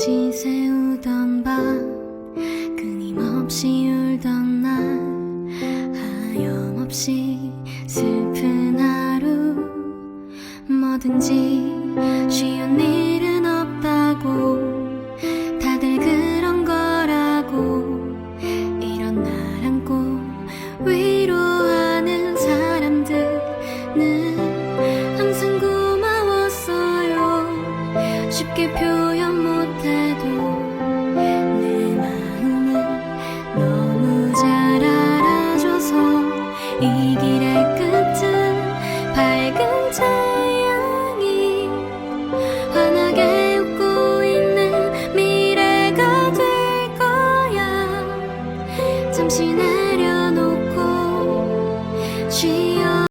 같이 세우던 밤 끊임없이 울던 날 하염없이 슬픈 하루. 뭐든지 쉬운 일은 없다고 다들 그런 거라고 이런 날 안고 위로하는 사람들 늘 쉽게 표현 못해도 내 마음은 너무 잘 알아줘서 이 길의 끝은 밝은 태양이 환하게 웃고 있는 미래가 될 거야. 잠시 내려놓고 쉬어.